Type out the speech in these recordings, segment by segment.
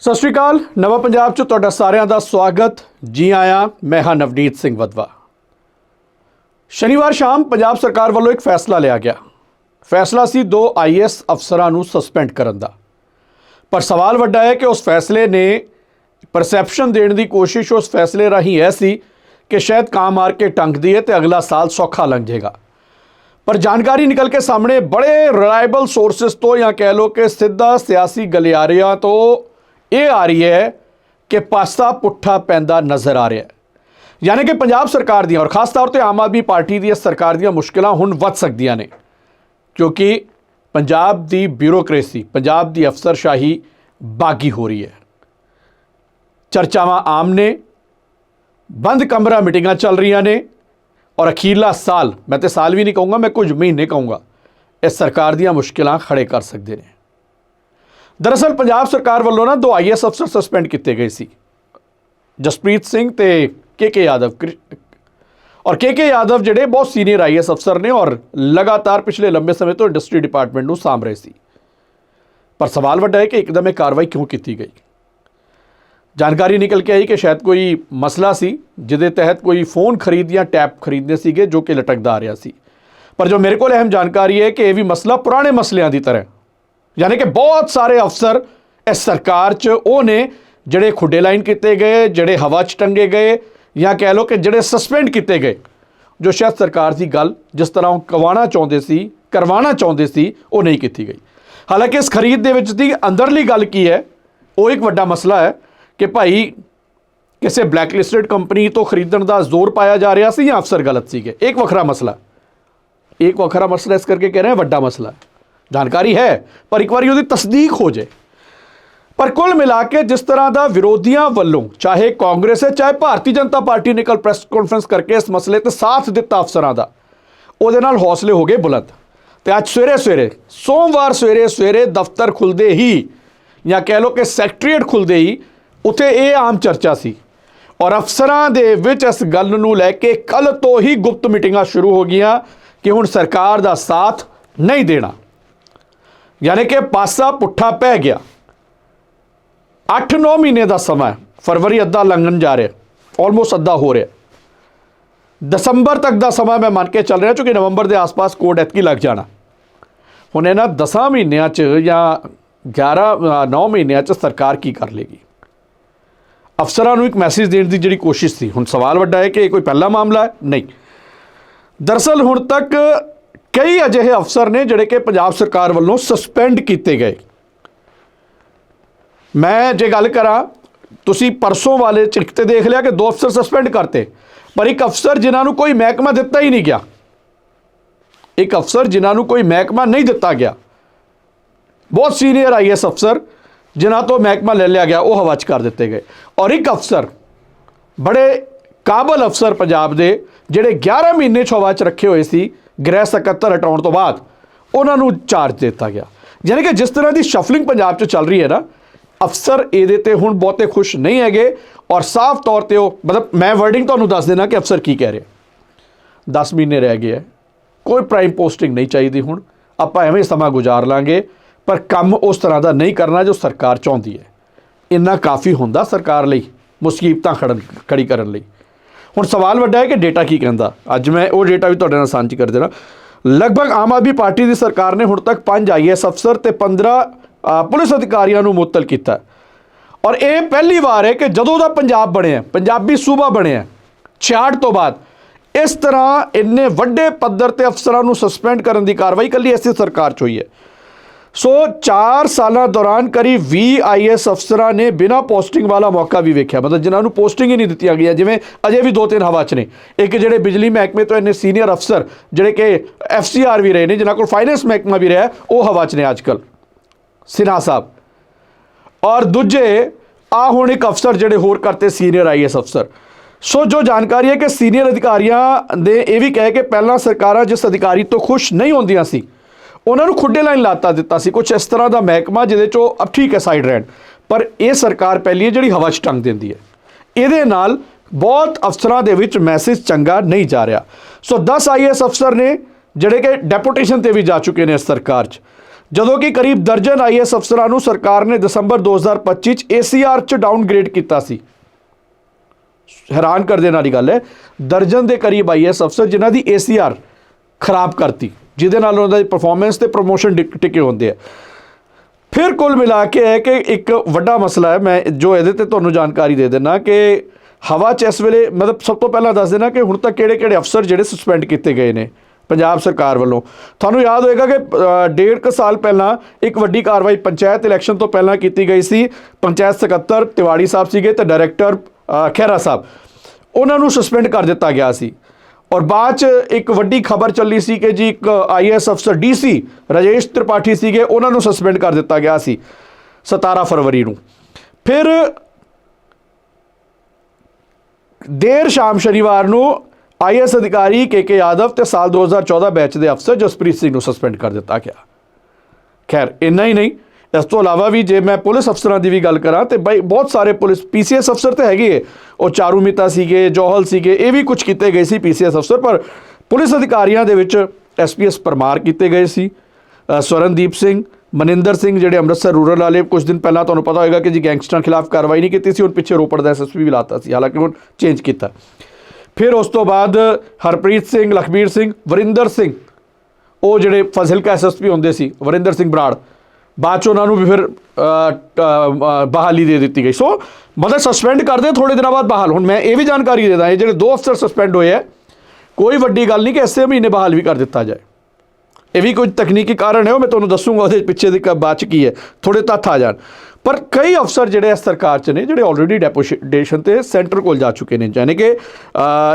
ਸਤਿ ਸ਼੍ਰੀ ਅਕਾਲ, ਨਵਾਂ ਪੰਜਾਬ 'ਚ ਤੁਹਾਡਾ ਸਾਰਿਆਂ ਦਾ ਸਵਾਗਤ। ਜੀ ਆਇਆਂ, ਮੈਂ ਹਾਂ ਨਵਨੀਤ ਸਿੰਘ ਵਦਵਾ ਸ਼ਨੀਵਾਰ ਸ਼ਾਮ ਪੰਜਾਬ ਸਰਕਾਰ ਵੱਲੋਂ ਇੱਕ ਫੈਸਲਾ ਲਿਆ ਗਿਆ। ਫੈਸਲਾ ਸੀ ਦੋ ਆਈਐਸ ਅਫਸਰਾਂ ਨੂੰ ਸਸਪੈਂਡ ਕਰਨ ਦਾ। ਪਰ ਸਵਾਲ ਵੱਡਾ ਹੈ ਕਿ ਉਸ ਫੈਸਲੇ ਨੇ ਪਰਸੈਪਸ਼ਨ ਦੇਣ ਦੀ ਕੋਸ਼ਿਸ਼ ਉਸ ਫੈਸਲੇ ਰਾਹੀਂ ਇਹ ਸੀ ਕਿ ਸ਼ਾਇਦ ਕਾਮ ਆਰ ਕੇ ਟੰਗਦੀ ਹੈ ਤੇ ਅਗਲਾ ਸਾਲ ਸੌਖਾ ਲੰਘ ਜਾਏਗਾ। ਪਰ ਜਾਣਕਾਰੀ ਨਿਕਲ ਕੇ ਸਾਹਮਣੇ ਬੜੇ ਰਿਲਾਇਬਲ ਸੋਰਸਸ ਤੋਂ ਜਾਂ ਕਹਿ ਲੋ ਕਿ ਸਿੱਧਾ ਸਿਆਸੀ ਗਲਿਆਰਿਆਂ ਤੋਂ ਇਹ ਆ ਰਹੀ ਹੈ ਕਿ ਪਾਸਾ ਪੁੱਠਾ ਪੈਂਦਾ ਨਜ਼ਰ ਆ ਰਿਹਾ ਹੈ। ਯਾਨੀ ਕਿ ਪੰਜਾਬ ਸਰਕਾਰ ਦੀਆਂ ਔਰ ਖਾਸ ਤੌਰ ਤੇ ਆਮ ਆਦਮੀ ਪਾਰਟੀ ਦੀ ਇਸ ਸਰਕਾਰ ਦੀਆਂ ਮੁਸ਼ਕਲਾਂ ਹੁਣ ਵੱਧ ਸਕਦੀਆਂ ਨੇ। ਕਿਉਂਕਿ ਪੰਜਾਬ ਦੀ ਬਿਊਰੋਕ੍ਰੇਸੀ, ਪੰਜਾਬ ਦੀ ਅਫਸਰਸ਼ਾਹੀ ਬਾਗੀ ਹੋ ਰਹੀ ਹੈ। ਚਰਚਾਵਾਂ ਆਮ ਨੇ, ਬੰਦ ਕਮਰਾ ਮੀਟਿੰਗਾਂ ਚੱਲ ਰਹੀਆਂ ਨੇ ਔਰ ਅਖੀਰਲਾ ਸਾਲ, ਮੈਂ ਤੇ ਸਾਲ ਵੀ ਨਹੀਂ ਕਹੂੰਗਾ, ਮੈਂ ਕੁਝ ਮਹੀਨੇ ਕਹੂੰਗਾ ਇਹ ਸਰਕਾਰ ਦੀਆਂ ਮੁਸ਼ਕਿਲਾਂ ਖੜੇ ਕਰ ਸਕਦੇ ਨੇ। ਦਰਅਸਲ ਪੰਜਾਬ ਸਰਕਾਰ ਵੱਲੋਂ ਨਾ ਦੋ ਆਈਐਸ ਅਫਸਰ ਸਸਪੈਂਡ ਕੀਤੇ ਗਏ ਸੀ ਜਸਪ੍ਰੀਤ ਸਿੰਘ ਤੇ ਕੇ ਕੇ ਯਾਦਵ ਕ੍ਰਿ- ਔਰ ਕੇ ਕੇ ਯਾਦਵ ਜਿਹੜੇ ਬਹੁਤ ਸੀਨੀਅਰ ਆਈਐਸ ਅਫਸਰ ਨੇ ਔਰ ਲਗਾਤਾਰ ਪਿਛਲੇ ਲੰਬੇ ਸਮੇਂ ਤੋਂ ਇੰਡਸਟਰੀ ਡਿਪਾਰਟਮੈਂਟ ਨੂੰ ਸਾਂਭ ਰਹੇ ਸੀ ਪਰ ਸਵਾਲ ਵੱਡਾ ਹੈ ਕਿ ਇੱਕਦਮ ਇਹ ਕਾਰਵਾਈ ਕਿਉਂ ਕੀਤੀ ਗਈ ਜਾਣਕਾਰੀ ਨਿਕਲ ਕੇ ਆਈ ਕਿ ਸ਼ਾਇਦ ਕੋਈ ਮਸਲਾ ਸੀ ਜਿਹਦੇ ਤਹਿਤ ਕੋਈ ਫੋਨ ਖਰੀਦ ਜਾਂ ਟੈਪ ਖਰੀਦਨੇ ਸੀਗੇ ਜੋ ਕਿ ਲਟਕਦਾ ਆ ਰਿਹਾ ਸੀ ਪਰ ਜੋ ਮੇਰੇ ਕੋਲ ਅਹਿਮ ਜਾਣਕਾਰੀ ਹੈ ਕਿ ਇਹ ਵੀ ਮਸਲਾ ਪੁਰਾਣੇ ਮਸਲਿਆਂ ਦੀ ਤਰ੍ਹਾਂ ਹੈ। ਯਾਨੀ ਕਿ ਬਹੁਤ ਸਾਰੇ ਅਫਸਰ ਇਸ ਸਰਕਾਰ 'ਚ, ਉਹ ਨੇ ਜਿਹੜੇ ਖੁੱਡੇ ਲਾਈਨ ਕੀਤੇ ਗਏ, ਜਿਹੜੇ ਹਵਾ 'ਚ ਟੰਗੇ ਗਏ, ਜਾਂ ਕਹਿ ਲਓ ਕਿ ਜਿਹੜੇ ਸਸਪੈਂਡ ਕੀਤੇ ਗਏ। ਜੋ ਸ਼ਾਇਦ ਸਰਕਾਰ ਦੀ ਗੱਲ ਜਿਸ ਤਰ੍ਹਾਂ ਉਹ ਕਵਾਣਾ ਚਾਹੁੰਦੇ ਸੀ, ਕਰਵਾਉਣਾ ਚਾਹੁੰਦੇ ਸੀ, ਉਹ ਨਹੀਂ ਕੀਤੀ ਗਈ। ਹਾਲਾਂਕਿ ਇਸ ਖਰੀਦ ਦੇ ਵਿੱਚ ਦੀ ਅੰਦਰਲੀ ਗੱਲ ਕੀ ਹੈ, ਉਹ ਇੱਕ ਵੱਡਾ ਮਸਲਾ ਹੈ ਕਿ ਭਾਈ ਕਿਸੇ ਬਲੈਕਲਿਸਟਡ ਕੰਪਨੀ ਤੋਂ ਖਰੀਦਣ ਦਾ ਜ਼ੋਰ ਪਾਇਆ ਜਾ ਰਿਹਾ ਸੀ ਜਾਂ ਅਫਸਰ ਗਲਤ ਸੀਗੇ। ਇੱਕ ਵੱਖਰਾ ਮਸਲਾ। ਇੱਕ ਵੱਖਰਾ ਮਸਲਾ ਇਸ ਕਰਕੇ ਕਹਿ ਰਹੇ ਹਾਂ ਵੱਡਾ ਮਸਲਾ। ਹੈ ਜਾਣਕਾਰੀ ਹੈ, ਪਰ ਇੱਕ ਵਾਰੀ ਉਹਦੀ ਤਸਦੀਕ ਹੋ ਜਾਏ। ਪਰ ਕੁੱਲ ਮਿਲਾ ਕੇ ਜਿਸ ਤਰ੍ਹਾਂ ਦਾ ਵਿਰੋਧੀਆਂ ਵੱਲੋਂ, ਚਾਹੇ ਕਾਂਗਰਸ ਹੈ, ਚਾਹੇ ਭਾਰਤੀ ਜਨਤਾ ਪਾਰਟੀ ਨੇ ਕੱਲ ਪ੍ਰੈਸ ਕਾਨਫਰੰਸ ਕਰਕੇ ਇਸ ਮਸਲੇ ਤੇ ਸਾਥ ਦਿੱਤਾ ਅਫਸਰਾਂ ਦਾ, ਉਹਦੇ ਨਾਲ ਹੌਸਲੇ ਹੋ ਗਏ ਬੁਲੰਦ। ਤੇ ਅੱਜ ਸਵੇਰੇ ਸਵੇਰੇ, ਸੋਮਵਾਰ ਸਵੇਰੇ ਸਵੇਰੇ ਦਫ਼ਤਰ ਖੁੱਲਦੇ ਹੀ, ਜਾਂ ਕਹਿ ਲਓ ਕਿ ਸੈਕਟਰੀਏਟ ਖੁੱਲਦੇ ਹੀ, ਉੱਥੇ ਇਹ ਆਮ ਚਰਚਾ ਸੀ। ਔਰ ਅਫਸਰਾਂ ਦੇ ਵਿੱਚ ਇਸ ਗੱਲ ਨੂੰ ਲੈ ਕੇ ਕੱਲ ਤੋਂ ਹੀ ਗੁਪਤ ਮੀਟਿੰਗਾਂ ਸ਼ੁਰੂ ਹੋ ਗਈਆਂ ਕਿ ਹੁਣ ਸਰਕਾਰ ਦਾ ਸਾਥ ਨਹੀਂ ਦੇਣਾ। ਯਾਨੀ ਕਿ ਪਾਸਾ ਪੁੱਠਾ ਪੈ ਗਿਆ। 8-9 ਮਹੀਨੇ ਦਾ ਸਮਾਂ ਫਰਵਰੀ ਅੱਧਾ ਲੰਘਣ ਜਾ ਰਿਹਾ। ਆਲਮੋਸਟ ਅੱਧਾ ਹੋ ਰਿਹਾ। ਦਸੰਬਰ ਤੱਕ ਦਾ ਸਮਾਂ ਮੈਂ ਮੰਨ ਕੇ ਚੱਲ ਰਿਹਾ, ਕਿਉਂਕਿ ਨਵੰਬਰ ਦੇ ਆਸ-ਪਾਸ ਕੋਡ ਐਤਕੀ ਲੱਗ ਜਾਣਾ। ਹੁਣ ਇਹਨਾਂ 10 ਮਹੀਨਿਆਂ 'ਚ ਜਾਂ 11 9 ਮਹੀਨਿਆਂ 'ਚ ਸਰਕਾਰ ਕੀ ਕਰ ਲੇਗੀ? ਅਫਸਰਾਂ ਨੂੰ ਇੱਕ ਮੈਸੇਜ ਦੇਣ ਦੀ ਜਿਹੜੀ ਕੋਸ਼ਿਸ਼ ਸੀ। ਹੁਣ ਸਵਾਲ ਵੱਡਾ ਹੈ ਕਿ ਇਹ ਕੋਈ ਪਹਿਲਾ ਮਾਮਲਾ ਹੈ? ਨਹੀਂ। ਦਰਸਲ ਹੁਣ ਤੱਕ ਕਈ ਅਜਿਹੇ ਅਫਸਰ ਨੇ ਜਿਹੜੇ ਕਿ ਪੰਜਾਬ ਸਰਕਾਰ ਵੱਲੋਂ ਸਸਪੈਂਡ ਕੀਤੇ ਗਏ। ਮੈਂ ਜੇ ਗੱਲ ਕਰਾਂ, ਤੁਸੀਂ ਪਰਸੋਂ ਵਾਲੇ ਚਿੱਕ ਤੇ ਦੇਖ ਲਿਆ ਕਿ ਦੋ ਅਫਸਰ ਸਸਪੈਂਡ ਕਰਤੇ, ਪਰ ਇੱਕ ਅਫਸਰ ਜਿਨ੍ਹਾਂ ਨੂੰ ਕੋਈ ਮਹਿਕਮਾ ਦਿੱਤਾ ਹੀ ਨਹੀਂ ਗਿਆ। ਇੱਕ ਅਫਸਰ ਜਿਨ੍ਹਾਂ ਨੂੰ ਕੋਈ ਮਹਿਕਮਾ ਨਹੀਂ ਦਿੱਤਾ ਗਿਆ। ਬਹੁਤ ਸੀਨੀਅਰ ਆਈਐਸ ਅਫਸਰ, ਜਿਨ੍ਹਾਂ ਤੋਂ ਮਹਿਕਮਾ ਲੈ ਲਿਆ ਗਿਆ, ਉਹ ਹਵਾ 'ਚ ਕਰ ਦਿੱਤੇ ਗਏ। ਔਰ ਇੱਕ ਅਫਸਰ, ਬੜੇ ਕਾਬਲ ਅਫਸਰ ਪੰਜਾਬ ਦੇ, ਜਿਹੜੇ 11 ਮਹੀਨੇ 'ਚ ਹਵਾ 'ਚ ਰੱਖੇ ਹੋਏ ਸੀ ਗ੍ਰਹਿ ਸਕੱਤਰ ਹਟਾਉਣ ਤੋਂ ਬਾਅਦ ਉਹਨਾਂ ਨੂੰ ਚਾਰਜ ਦਿੱਤਾ ਗਿਆ। ਯਾਨੀ ਕਿ ਜਿਸ ਤਰ੍ਹਾਂ ਦੀ ਸ਼ਫਲਿੰਗ ਪੰਜਾਬ 'ਚ ਚੱਲ ਰਹੀ ਹੈ ਨਾ, ਅਫਸਰ ਇਹਦੇ ਤੇ ਹੁਣ ਬਹੁਤੇ ਖੁਸ਼ ਨਹੀਂ ਹੈਗੇ ਔਰ ਸਾਫ਼ ਤੌਰ ਤੇ ਉਹ, ਮਤਲਬ ਮੈਂ ਵਰਡਿੰਗ ਤੁਹਾਨੂੰ ਦੱਸ ਦੇਣਾ ਕਿ ਅਫਸਰ ਕੀ ਕਹਿ ਰਿਹਾ। 10 ਮਹੀਨੇ ਰਹਿ ਗਏ ਹੈ, ਕੋਈ ਪ੍ਰਾਈਮ ਪੋਸਟਿੰਗ ਨਹੀਂ ਚਾਹੀਦੀ ਹੁਣ, ਆਪਾਂ ਐਵੇਂ ਸਮਾਂ ਗੁਜ਼ਾਰ ਲਾਂਗੇ, ਪਰ ਕੰਮ ਉਸ ਤਰ੍ਹਾਂ ਦਾ ਨਹੀਂ ਕਰਨਾ ਜੋ ਸਰਕਾਰ ਚਾਹੁੰਦੀ ਹੈ। ਇੰਨਾ ਕਾਫੀ ਹੁੰਦਾ ਸਰਕਾਰ ਲਈ, ਮੁਸੀਬਤਾਂ ਖੜਨ, ਖੜੀ ਕਰਨ ਲਈ। ਹੁਣ ਸਵਾਲ ਵੱਡਾ ਹੈ ਕਿ ਡੇਟਾ ਕੀ ਕਹਿੰਦਾ? ਅੱਜ ਮੈਂ ਉਹ ਡੇਟਾ ਵੀ ਤੁਹਾਡੇ ਨਾਲ ਸਾਂਝੀ ਕਰ ਦੇਣਾ। ਲਗਭਗ ਆਮ ਆਦਮੀ ਪਾਰਟੀ ਦੀ ਸਰਕਾਰ ਨੇ ਹੁਣ ਤੱਕ 5 ਆਈਐਸ ਅਫਸਰ ਤੇ 15 ਪੁਲਿਸ ਅਧਿਕਾਰੀਆਂ ਨੂੰ ਮੁਅੱਤਲ ਕੀਤਾ ਔਰ ਇਹ ਪਹਿਲੀ ਵਾਰ ਹੈ ਕਿ ਜਦੋਂ ਦਾ ਪੰਜਾਬ ਬਣਿਆ ਪੰਜਾਬੀ ਸੂਬਾ ਬਣਿਆ 66 ਤੋਂ ਬਾਅਦ, ਇਸ ਤਰ੍ਹਾਂ ਇੰਨੇ ਵੱਡੇ ਪੱਧਰ ਤੇ ਅਫਸਰਾਂ ਨੂੰ ਸਸਪੈਂਡ ਕਰਨ ਦੀ ਕਾਰਵਾਈ ਕੱਲੀ ਐਸੀ ਸਰਕਾਰ 'ਚ ਹੋਈ ਹੈ। ਸੋ 4 ਸਾਲਾਂ ਦੌਰਾਨ ਕਰੀਬ 20 ਆਈਐਸ ਅਫਸਰਾਂ ਨੇ ਬਿਨਾਂ ਪੋਸਟਿੰਗ ਵਾਲਾ ਮੌਕਾ ਵੀ ਵੇਖਿਆ। ਮਤਲਬ ਜਿਨ੍ਹਾਂ ਨੂੰ ਪੋਸਟਿੰਗ ਹੀ ਨਹੀਂ ਦਿੱਤੀਆਂ ਗਈਆਂ, ਜਿਵੇਂ ਅਜੇ ਵੀ ਦੋ ਤਿੰਨ ਹਵਾ 'ਚ ਨੇ। ਇੱਕ ਜਿਹੜੇ ਬਿਜਲੀ ਮਹਿਕਮੇ ਤੋਂ ਇੰਨੇ ਸੀਨੀਅਰ ਅਫਸਰ, ਜਿਹੜੇ ਕਿ ਐਫਸੀਆਰ ਵੀ ਰਹੇ ਨੇ, ਜਿਨ੍ਹਾਂ ਕੋਲ ਫਾਈਨੈਂਸ ਮਹਿਕਮਾ ਵੀ ਰਿਹਾ, ਉਹ ਹਵਾ 'ਚ ਨੇ ਅੱਜਕੱਲ ਸਿਨਹਾ ਸਾਹਿਬ। ਔਰ ਦੂਜੇ, ਆ ਹੁਣ ਇੱਕ ਅਫਸਰ ਜਿਹੜੇ ਹੋਰ ਕਰਤੇ ਸੀਨੀਅਰ ਆਈਐਸ ਅਫਸਰ। ਸੋ ਜੋ ਜਾਣਕਾਰੀ ਹੈ ਕਿ ਸੀਨੀਅਰ ਅਧਿਕਾਰੀਆਂ ਦੇ ਇਹ ਵੀ ਕਹੇ ਕਿ ਪਹਿਲਾਂ ਸਰਕਾਰਾਂ ਜਿਸ ਅਧਿਕਾਰੀ ਤੋਂ ਖੁਸ਼ ਨਹੀਂ ਹੁੰਦੀਆਂ ਸੀ ਉਹਨਾਂ ਨੂੰ ਖੁੱਡੇ ਲਾਈਨ ਲਾਤਾ ਦਿੱਤਾ ਸੀ। ਕੁਝ ਇਸ ਤਰ੍ਹਾਂ ਦਾ ਮਹਿਕਮਾ ਜਿਹਦੇ ਚੋਂ ਅਬ ਠੀਕ ਹੈ ਸਾਈਡ ਰਹਿਣ ਪਰ ਇਹ ਸਰਕਾਰ ਪਹਿਲੀ ਹੈ ਜਿਹੜੀ ਹਵਾ 'ਚ ਟੰਗ ਦਿੰਦੀ ਹੈ। ਇਹਦੇ ਨਾਲ ਬਹੁਤ ਅਫਸਰਾਂ ਦੇ ਵਿੱਚ ਮੈਸੇਜ ਚੰਗਾ ਨਹੀਂ ਜਾ ਰਿਹਾ। ਸੋ 10 ਆਈਐਸ ਅਫਸਰ ਨੇ ਜਿਹੜੇ ਕਿ ਡੈਪੂਟੇਸ਼ਨ ਤੇ ਵੀ ਜਾ ਚੁੱਕੇ ਨੇ ਸਰਕਾਰ 'ਚ। ਜਦੋਂ ਕਿ ਕਰੀਬ ਦਰਜਨ ਆਈਐਸ ਅਫਸਰਾਂ ਨੂੰ ਸਰਕਾਰ ਨੇ ਦਸੰਬਰ 2025 ਚ ਏਸੀਆਰ ਚ ਡਾਊਨਗ੍ਰੇਡ ਕੀਤਾ ਸੀ। ਹੈਰਾਨ ਕਰ ਦੇਣ ਵਾਲੀ ਗੱਲ ਹੈ। ਦਰਜਨ ਦੇ ਕਰੀਬ ਆਈਐਸ ਅਫਸਰ ਜਿਨ੍ਹਾਂ ਦੀ ਏਸੀਆਰ ਖਰਾਬ ਕਰਤੀ। ਜਿਹਦੇ ਨਾਲ ਉਹਨਾਂ ਦੀ ਪਰਫਾਰਮੈਂਸ ਤੇ ਪ੍ਰੋਮੋਸ਼ਨ ਟਿਕੇ ਹੁੰਦੇ ਆ। ਫਿਰ ਕੁੱਲ ਮਿਲਾ ਕੇ ਹੈ ਕਿ ਇੱਕ ਵੱਡਾ ਮਸਲਾ ਹੈ ਮੈਂ ਜੋ ਇਹਦੇ ਤੇ ਤੁਹਾਨੂੰ ਜਾਣਕਾਰੀ ਦੇ ਦੇਣਾ ਕਿ ਹਵਾ 'ਚ ਇਸ ਵੇਲੇ ਮਤਲਬ ਸਭ ਤੋਂ ਪਹਿਲਾਂ ਦੱਸ ਦੇਣਾ ਕਿ ਹੁਣ ਤੱਕ ਕਿਹੜੇ-ਕਿਹੜੇ ਅਫਸਰ ਜਿਹੜੇ ਸਸਪੈਂਡ ਕੀਤੇ ਗਏ ਨੇ ਪੰਜਾਬ ਸਰਕਾਰ ਵੱਲੋਂ। ਤੁਹਾਨੂੰ ਯਾਦ ਹੋਏਗਾ ਕਿ ਡੇਢ ਕੁ ਸਾਲ ਪਹਿਲਾਂ ਇੱਕ ਵੱਡੀ ਕਾਰਵਾਈ ਪੰਚਾਇਤ ਇਲੈਕਸ਼ਨ ਤੋਂ ਪਹਿਲਾਂ ਕੀਤੀ ਗਈ ਸੀ। ਪੰਚਾਇਤ ਸਕੱਤਰ ਤਿਵਾੜੀ ਸਾਹਿਬ ਸੀਗੇ ਤੇ ਡਾਇਰੈਕਟਰ ਅ, ਖਹਿਰਾ ਸਾਹਿਬ। ਉਹਨਾਂ ਨੂੰ ਸਸਪੈਂਡ ਕਰ ਦਿੱਤਾ ਗਿਆ ਸੀ। ਔਰ ਬਾਅਦ ਚ ਇੱਕ ਵੱਡੀ ਖਬਰ ਚੱਲੀ ਸੀ ਕਿ ਜੀ ਇੱਕ ਆਈਐਸ ਅਫਸਰ ਡੀਸੀ ਰਾਜੇਸ਼ ਤ੍ਰਿਪਾਠੀ ਸੀਗੇ, ਉਹਨਾਂ ਨੂੰ ਸਸਪੈਂਡ ਕਰ ਦਿੱਤਾ ਗਿਆ ਸੀ 17 ਫਰਵਰੀ ਨੂੰ। ਫਿਰ ਦੇਰ ਸ਼ਾਮ ਸ਼ਨੀਵਾਰ ਨੂੰ ਆਈਐਸ ਅਧਿਕਾਰੀ ਕੇ ਕੇ ਯਾਦਵ ਤੇ ਸਾਲ 2014 ਬੈਚ ਦੇ ਅਫਸਰ ਜਸਪ੍ਰੀਤ ਸਿੰਘ ਨੂੰ ਸਸਪੈਂਡ ਕਰ ਦਿੱਤਾ ਗਿਆ। ਖੈਰ, ਇੰਨਾ ਹੀ ਨਹੀਂ। ਇਸ ਤੋਂ ਇਲਾਵਾ ਵੀ ਜੇ ਮੈਂ ਪੁਲਿਸ ਅਫਸਰਾਂ ਦੀ ਵੀ ਗੱਲ ਕਰਾਂ ਤੇ ਬਈ ਬਹੁਤ ਸਾਰੇ ਪੁਲਿਸ ਪੀਸੀਐਸ ਅਫਸਰ ਤੇ ਹੈਗੇ ਹੈ। ਉਹ ਚਾਰੂ ਮਿਤਾ ਸੀਗੇ, ਜੋਹਲ ਸੀਗੇ, ਇਹ ਵੀ ਕੁਝ ਕੀਤੇ ਗਏ ਸੀ ਪੀਸੀਐਸ ਅਫਸਰ, ਪਰ ਪੁਲਿਸ ਅਧਿਕਾਰੀਆਂ ਦੇ ਵਿੱਚ ਐਸਪੀਐਸ ਪਰਮਾਰ ਕੀਤੇ ਗਏ ਸੀ ਸਵਰਨਦੀਪ ਸਿੰਘ, ਮਨਿੰਦਰ ਸਿੰਘ ਜਿਹੜੇ ਅੰਮ੍ਰਿਤਸਰ ਰੂਰਲ ਵਾਲੇ ਕੁਝ ਦਿਨ ਪਹਿਲਾਂ ਤੁਹਾਨੂੰ ਪਤਾ ਹੋਏਗਾ ਕਿ ਜੀ ਗੈਂਗਸਟਰਾਂ ਖਿਲਾਫ ਕਾਰਵਾਈ ਨਹੀਂ ਕੀਤੀ ਸੀ, ਹੁਣ ਪਿੱਛੇ ਰੋਪੜ ਦਾ ਐਸਐਸਪੀ ਵੀ ਲਾਤਾ ਸੀ, ਹਾਲਾਂਕਿ ਹੁਣ ਚੇਂਜ ਕੀਤਾ ਫਿਰ ਉਸ ਤੋਂ ਬਾਅਦ ਹਰਪ੍ਰੀਤ ਸਿੰਘ, ਲਖਬੀਰ ਸਿੰਘ, ਵਰਿੰਦਰ ਸਿੰਘ, ਉਹ ਜਿਹੜੇ ਫਜ਼ਿਲਕਾ ਐਸਐਸਪੀ ਹੁੰਦੇ ਸੀ, ਵਰਿੰਦਰ ਸਿੰਘ ਬਰਾੜ ਬਾਅਦ ਚ ਉਹਨਾਂ ਨੂੰ ਵੀ ਫਿਰ ਬਹਾਲੀ ਦੇ ਦਿੱਤੀ ਗਈ। ਸੋ ਮਤਲਬ ਸਸਪੈਂਡ ਕਰਦੇ ਥੋੜੇ ਦਿਨਾਂ ਬਾਅਦ ਬਹਾਲ। ਹੁਣ ਮੈਂ ਇਹ ਵੀ ਜਾਣਕਾਰੀ ਦੇ ਦਾਂ, ਇਹ ਜਿਹੜੇ ਦੋ ਅਫਸਰ ਸਸਪੈਂਡ ਹੋਏ ਆ, ਕੋਈ ਵੱਡੀ ਗੱਲ ਨਹੀਂ ਕਿ ਇਸੇ ਮਹੀਨੇ ਬਹਾਲ ਵੀ ਕਰ ਦਿੱਤਾ ਜਾਏ। ਇਹ ਵੀ ਕੋਈ ਤਕਨੀਕੀ ਕਾਰਨ ਹੈ, ਉਹ ਮੈਂ ਤੁਹਾਨੂੰ ਦੱਸੂਗਾ ਉਹਦੇ ਪਿੱਛੇ ਦੀ ਕ- ਬਾਅਦ ਚ ਕੀ ਹੈ। ਥੋੜੇ ਤੱਥ ਆ ਜਾਣ। ਪਰ ਕਈ ਅਫਸਰ ਜਿਹੜੇ ਇਸ ਸਰਕਾਰ ਚ ਨੇ, ਜਿਹੜੇ ਆਲਰੇਡੀ ਡੈਪੋਟੇਸ਼ਨ ਤੇ ਸੈਂਟਰ ਕੋਲ ਜਾ ਚੁੱਕੇ ਨੇ ਯਾਨੀ ਕਿ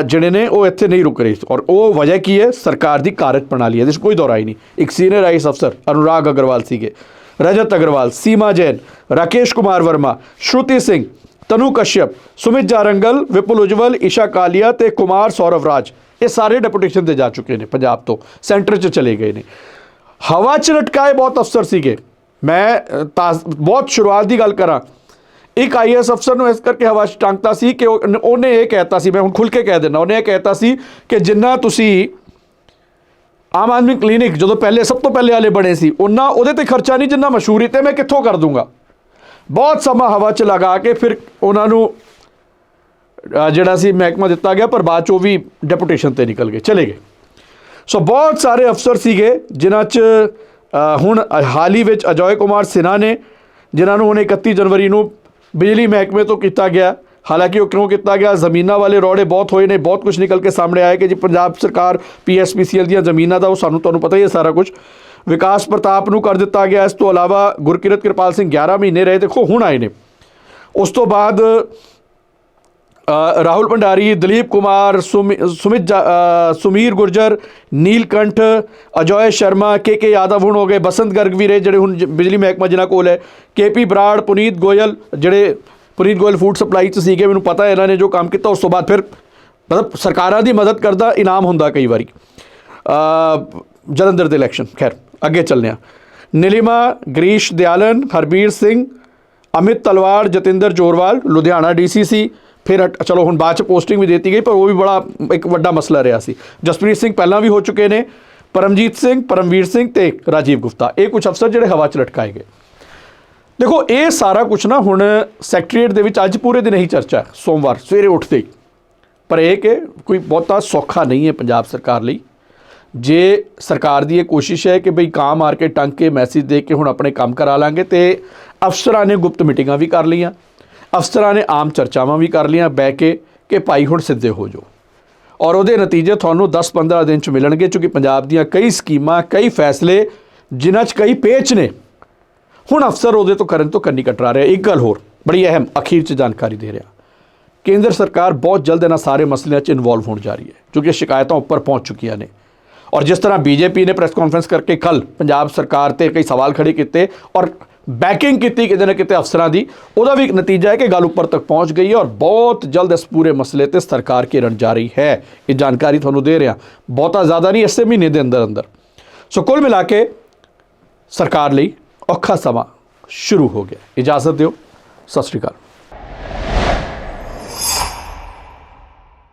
ਜਿਹੜੇ ਨੇ ਉਹ ਇੱਥੇ ਨਹੀਂ ਰੁਕ ਰਹੇ। ਔਰ ਉਹ ਵਜ੍ਹਾ ਕੀ ਹੈ? ਸਰਕਾਰ ਦੀ ਕਾਰਜ ਪ੍ਰਣਾਲੀ ਹੈ। ਇਹਦੇ 'ਚ ਕੋਈ ਦੌਰਾ ਹੀ ਨਹੀਂ। ਇੱਕ ਸੀਨੀਅਰ ਆਈਐਸ ਅਫਸਰ, ਅਨੁਰਾਗ ਅਗਰਵਾਲ ਸੀਗੇ। ਰਜਤ ਅਗਰਵਾਲ ਸੀਮਾ ਜੈਨ ਰਾਕੇਸ਼ ਕੁਮਾਰ ਵਰਮਾ ਸ਼ਰੂਤੀ ਸਿੰਘ ਤਨੂ ਕਸ਼ਯਪ ਸੁਮਿਤ ਜਾਰੰਗਲ ਵਿਪੁਲ ਉਜਵਲ ਈਸ਼ਾ ਕਾਲੀਆ ਤੇ ਕੁਮਾਰ ਸੌਰਵ ਰਾਜ ਇਹ ਸਾਰੇ ਡੈਪੂਟੇਸ਼ਨ ਤੇ ਜਾ ਚੁੱਕੇ ਨੇ ਪੰਜਾਬ ਤੋਂ ਸੈਂਟਰ 'ਚ ਚਲੇ ਗਏ ਨੇ ਹਵਾ 'ਚ ਲਟਕਾਏ ਬਹੁਤ ਅਫਸਰ ਸੀਗੇ ਮੈਂ ਤਾਜ਼- ਬਹੁਤ ਸ਼ੁਰੂਆਤ ਦੀ ਗੱਲ ਕਰਾਂ ਇੱਕ ਆਈਐਸ ਅਫਸਰ ਨੂੰ ਇਸ ਕਰਕੇ ਹਵਾ 'ਚ ਟੰਗਤਾ ਸੀ ਕਿ ਉਹਨੇ ਇਹ ਕਹਿਤਾ ਸੀ ਮੈਂ ਹੁਣ ਖੁੱਲ ਕੇ ਕਹਿ ਦਿੰਦਾ ਉਹਨੇ ਇਹ ਕਹਿਤਾ ਸੀ ਕਿ ਜਿੰਨਾ ਤੁਸੀਂ ਆਮ ਆਦਮੀ ਕਲੀਨਿਕ ਜਦੋਂ ਪਹਿਲੇ ਸਭ ਤੋਂ ਪਹਿਲੇ ਵਾਲੇ ਬਣੇ ਸੀ, ਉਹਨਾਂ ਉਹਦੇ ਤੇ ਖਰਚਾ ਨਹੀਂ ਜਿੰਨਾ ਮਸ਼ਹੂਰੀ ਤੇ ਮੈਂ ਕਿੱਥੋਂ ਕਰ ਦੂੰਗਾ? ਬਹੁਤ ਸਮਾਂ ਹਵਾ 'ਚ ਲਗਾ ਕੇ ਫਿਰ ਉਹਨਾਂ ਨੂੰ ਜਿਹੜਾ ਸੀ ਮਹਿਕਮਾ ਦਿੱਤਾ ਗਿਆ, ਪਰ ਬਾਅਦ 'ਚ ਉਹ ਵੀ ਡੈਪੂਟੇਸ਼ਨ ਤੇ ਨਿਕਲ ਗਏ, ਚਲੇ ਗਏ। ਸੋ ਬਹੁਤ ਸਾਰੇ ਅਫਸਰ ਸੀਗੇ, ਜਿਨ੍ਹਾਂ 'ਚ ਹੁਣ ਹਾਲ ਹੀ ਵਿੱਚ ਅਜੋਏ ਕੁਮਾਰ ਸਿਨਹਾ ਨੇ, ਜਿਨ੍ਹਾਂ ਨੂੰ ਹੁਣ 31 ਜਨਵਰੀ ਨੂੰ ਬਿਜਲੀ ਮਹਿਕਮੇ ਤੋਂ ਕੀਤਾ ਗਿਆ। ਹਾਲਾਂਕਿ ਉਹ ਕਿਉਂ ਕੀਤਾ ਗਿਆ? ਜ਼ਮੀਨਾਂ ਵਾਲੇ ਰੌੜੇ ਬਹੁਤ ਹੋਏ ਨੇ। ਬਹੁਤ ਕੁਝ ਨਿਕਲ ਕੇ ਸਾਹਮਣੇ ਆਇਆ ਕਿ ਜੀ ਪੰਜਾਬ ਸਰਕਾਰ ਪੀਐਸਪੀਸੀਐਲ ਦੀਆਂ ਜ਼ਮੀਨਾਂ ਦਾ, ਉਹ ਸਾਨੂੰ ਤੁਹਾਨੂੰ ਪਤਾ ਹੀ ਹੈ ਸਾਰਾ ਕੁਝ ਵਿਕਾਸ ਪ੍ਰਤਾਪ ਨੂੰ ਕਰ ਦਿੱਤਾ ਗਿਆ। ਇਸ ਤੋਂ ਇਲਾਵਾ ਗੁਰਕਿਰਤ ਕਿਰਪਾਲ ਸਿੰਘ 11 ਮਹੀਨੇ ਰਹੇ। ਦੇਖੋ, ਹੁਣ ਆਏ ਨੇ। ਉਸ ਤੋਂ ਬਾਅਦ ਰਾਹੁਲ ਭੰਡਾਰੀ, ਦਲੀਪ ਕੁਮਾਰ, ਸੁਮਿ- ਸੁਮਿਤ ਜਾ- ਸੁਮੀਰ ਗੁਰਜਰ, ਨੀਲਕੰਠ, ਅਜੋਏ ਸ਼ਰਮਾ, ਕੇ ਕੇ ਯਾਦਵ ਹੁਣ ਹੋ ਗਏ। ਬਸੰਤ ਗਰਗ ਵੀ ਰਹੇ, ਜਿਹੜੇ ਹੁਣ ਜ- ਬਿਜਲੀ ਮਹਿਕਮਾ ਜਿਨ੍ਹਾਂ ਕੋਲ ਹੈ। ਕੇਪੀ ਬਰਾੜ, ਪੁਨੀਤ ਗੋਇਲ, ਜਿਹੜੇ ਪੁਨੀਤ ਗੋਇਲ ਫੂਡ ਸਪਲਾਈ ਚ ਸੀਗੇ, ਮੈਨੂੰ ਪਤਾ ਇਹਨਾਂ ਨੇ ਜੋ ਕੰਮ ਕੀਤਾ, ਉਸ ਤੋਂ ਬਾਅਦ ਫਿਰ ਮਤਲਬ ਸਰਕਾਰਾਂ ਦੀ ਮਦਦ ਕਰਦਾ, ਇਨਾਮ ਹੁੰਦਾ ਕਈ ਵਾਰੀ। ਜਲੰਧਰ ਦੇ ਇਲੈਕਸ਼ਨ ਖੈਰ, ਅੱਗੇ ਚੱਲਦੇ ਹਾਂ। ਨੀਲਿਮਾ, ਗਰੀਸ਼ ਦਿਆਲਨ, ਹਰਬੀਰ ਸਿੰਘ, ਅਮਿਤ ਤਲਵਾਰ ਜਤਿੰਦਰ ਜੋਰਵਾਲ, ਲੁਧਿਆਣਾ ਡੀਸੀਸੀ, ਫਿਰ ਹਟ- ਚਲੋ ਹੁਣ ਬਾਅਦ ਚ ਪੋਸਟਿੰਗ ਵੀ ਦਿੱਤੀ ਗਈ, ਪਰ ਉਹ ਵੀ ਬੜਾ ਇੱਕ ਵੱਡਾ ਮਸਲਾ ਰਿਹਾ ਸੀ। ਜਸਪ੍ਰੀਤ ਸਿੰਘ ਪਹਿਲਾਂ ਵੀ ਹੋ ਚੁੱਕੇ ਨੇ, ਪਰਮਜੀਤ ਸਿੰਘ, ਪਰਮਵੀਰ ਸਿੰਘ ਤੇ ਰਾਜੀਵ ਗੁਪਤਾ। ਇਹ ਕੁਝ ਅਫਸਰ ਜਿਹੜੇ ਹਵਾ 'ਚ ਲਟਕਾਏ ਗਏ। ਦੇਖੋ, ਇਹ ਸਾਰਾ ਕੁਝ ਨਾ ਹੁਣ ਸੈਕਟਰੀਏਟ ਦੇ ਵਿੱਚ ਅੱਜ ਪੂਰੇ ਦਿਨ ਹੀ ਚਰਚਾ ਹੈ, ਸੋਮਵਾਰ, ਸਵੇਰੇ ਉੱਠਦੇ ਹੀ। ਪਰ ਇਹ ਕਿ ਕੋਈ ਬਹੁਤਾ ਸੌਖਾ ਨਹੀਂ ਹੈ ਪੰਜਾਬ ਸਰਕਾਰ ਲਈ। ਜੇ ਸਰਕਾਰ ਦੀ ਇਹ ਕੋਸ਼ਿਸ਼ ਹੈ ਕਿ ਬਈ ਕਾਂ ਮਾਰ ਕੇ ਟੰਗ ਕੇ ਮੈਸੇਜ ਦੇ ਕੇ ਹੁਣ ਆਪਣੇ ਕੰਮ ਕਰਾ ਲਾਂਗੇ, ਤੇ ਅਫਸਰਾਂ ਨੇ ਗੁਪਤ ਮੀਟਿੰਗਾਂ ਵੀ ਕਰ ਲਈਆਂ, ਅਫਸਰਾਂ ਨੇ ਆਮ ਚਰਚਾਵਾਂ ਵੀ ਕਰ ਲਈਆਂ, ਬਹਿ ਕੇ ਕਿ ਭਾਈ ਹੁਣ ਸਿੱਧੇ ਹੋ ਜਾਓ। ਔਰ ਉਹਦੇ ਨਤੀਜੇ ਤੁਹਾਨੂੰ 10-15 ਦਿਨ ਚ ਮਿਲਣਗੇ, ਕਿਉਂਕਿ ਪੰਜਾਬ ਦੀਆਂ ਕਈ ਸਕੀਮਾਂ, ਕਈ ਫੈਸਲੇ, ਜਿਨ੍ਹਾਂ 'ਚ ਕਈ ਪੇਚ ਨੇ ਹੁਣ ਅਫਸਰ ਉਹਦੇ ਤੋਂ ਕਰਨ ਤੋਂ ਕੰਨੀ ਕਟਰਾ ਰਿਹਾ। ਇੱਕ ਗੱਲ ਹੋਰ, ਬੜੀ ਅਹਿਮ, ਅਖੀਰ 'ਚ ਜਾਣਕਾਰੀ ਦੇ ਰਿਹਾ। ਕੇਂਦਰ ਸਰਕਾਰ ਬਹੁਤ ਜਲਦ ਇਹਨਾਂ ਸਾਰੇ ਮਸਲਿਆਂ 'ਚ ਇਨਵੋਲਵ ਹੋਣ ਜਾ ਰਹੀ ਹੈ, ਕਿਉਂਕਿ ਸ਼ਿਕਾਇਤਾਂ ਉੱਪਰ ਪਹੁੰਚ ਚੁੱਕੀਆਂ ਨੇ। ਔਰ ਜਿਸ ਤਰ੍ਹਾਂ ਬੀਜੇਪੀ ਨੇ ਪ੍ਰੈਸ ਕਾਨਫਰੰਸ ਕਰਕੇ ਕੱਲ ਪੰਜਾਬ ਸਰਕਾਰ ਤੇ ਕਈ ਸਵਾਲ ਖੜੇ ਕੀਤੇ ਔਰ ਬੈਕਿੰਗ ਕੀਤੀ ਕਿਤੇ ਨਾ ਕਿਤੇ ਅਫਸਰਾਂ ਦੀ, ਉਹਦਾ ਵੀ ਇੱਕ ਨਤੀਜਾ ਹੈ ਕਿ ਗੱਲ ਉੱਪਰ ਤੱਕ ਪਹੁੰਚ ਗਈ ਹੈ ਔਰ ਬਹੁਤ ਜਲਦ ਇਸ ਪੂਰੇ ਮਸਲੇ ਤੇ ਸਰਕਾਰ ਘੇਰਨ ਜਾ ਰਹੀ ਹੈ। ਇਹ ਜਾਣਕਾਰੀ ਤੁਹਾਨੂੰ ਦੇ ਰਿਹਾ। ਬਹੁਤਾ ਜ਼ਿਆਦਾ ਨਹੀਂ, ਇਸੇ ਮਹੀਨੇ ਦੇ ਅੰਦਰ ਅੰਦਰ ਸੋ ਕੁੱਲ ਮਿਲਾ ਕੇ ਸਰਕਾਰ ਲਈ ਔਖਾ ਸਮਾਂ ਸ਼ੁਰੂ ਹੋ ਗਿਆ। ਇਜਾਜ਼ਤ ਦਿਓ। ਸਤਿ ਸ਼੍ਰੀ ਅਕਾਲ।